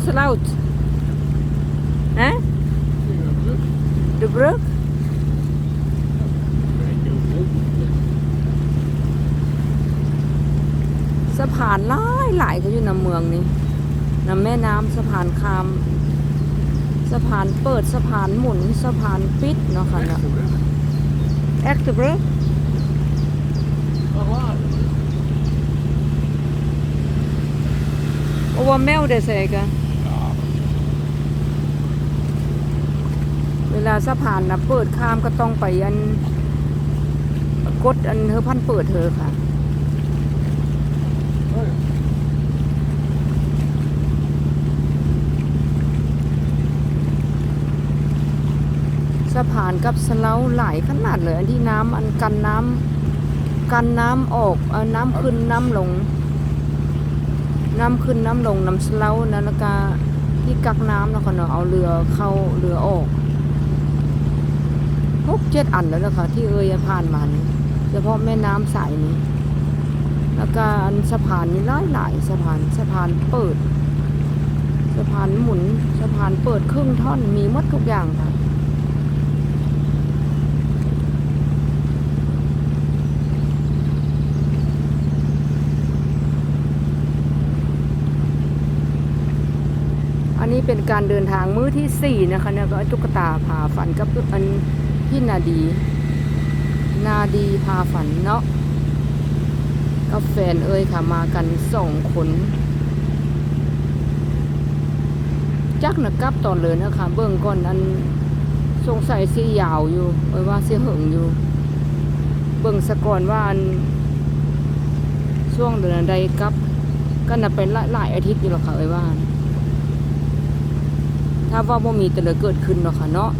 geslout. Hè? De brug? Weet สะพานหลายหลายก็อยู่ในเมืองนี่นำแม่น้ำสะพานคามสะพานเปิดสะพานหมุนสะพานปิดเนาะค่ะเนาะ Echte brug. Echte brug? Oh, waar? Of wat melde zeker? Ja, เว ลาสะพานนะเปิดข้ามก็ต้องไปอันกดอันเธอพันเปิดเธอค่ะ สะพานกับสเลาหลายขนาดเลย อันที่น้ำอันกันน้ำกันน้ำออกเอน้ำขึ้นน้ำลง น้ำขึ้นน้ำลงน้ำสเลานะแล้วก็ที่กักน้ำแล้วก็เนาะเอาเรือเข้าเรือออก หกเจ็ดอันแล้วนะคะที่เอ่ยผ่านมานี่เฉพาะแม่น้ำสายนี้ แล้วก็อันสะพานนี่หลายหลายสะพานสะพานเปิด สะพานหมุนสะพานเปิดครึ่งท่อนมีมดทุกอย่างค่ะอันนี้เป็นการเดินทางมื้อที่สี่นะคะเนี่ยก็ตุ๊กตาพาฝันกับอัน พี่นาดี นาดีพาฝันเนาะกับแฟนเอ้ยค่ะมากันสองคนจักนะกลับตอนเลยนะคะเบิ่งก่อนอันสงสัยสียาวอยู่เอ้ยว่าสีหึงอยู่ เบิ่งสะก่อนว่าอันช่วงเดือนใดกลับ ก็นับเป็นหลายอาทิตย์อยู่หรอกค่ะเอ้ยว่าถ้าว่าบ่มีแต่เลยเกิดขึ้นหรอกค่ะเนาะ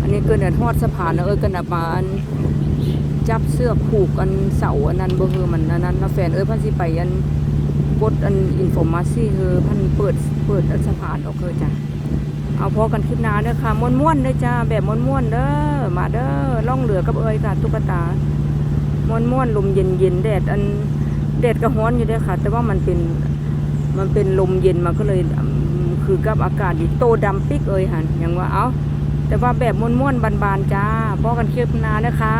อันนี้เกินเดือนทอดสะพานเอ้ยกันมาอันจับเสื้อผูกอันเสาอันนั้นบ่คือมันอันนั้นแล้วแฟนเอ้ยพันสิไปอันกดอันอินโฟมาซี่คือพันเปิดเปิดอันสะพานออกคือจ้ะเอาพอกันคลิปหน้าเด้อค่ะม่วนๆเด้อจ้าแบบม่วนๆเด้อมาเด้อล่องเรือกับเอ้ยค่ะตุ๊กตาม่วนๆลมเย็นๆแดดอันแดดก็ร้อนอยู่เด้อค่ะ แต่ว่ามันเป็นมันเป็นลมเย็นมันก็เลยคือกับอากาศดีโตดำปิกเอ้ยหันอย่างว่าเอ้า แต่ว่าแบบม้วนๆบานๆจ้าพอกันคลิปหน้านะคะ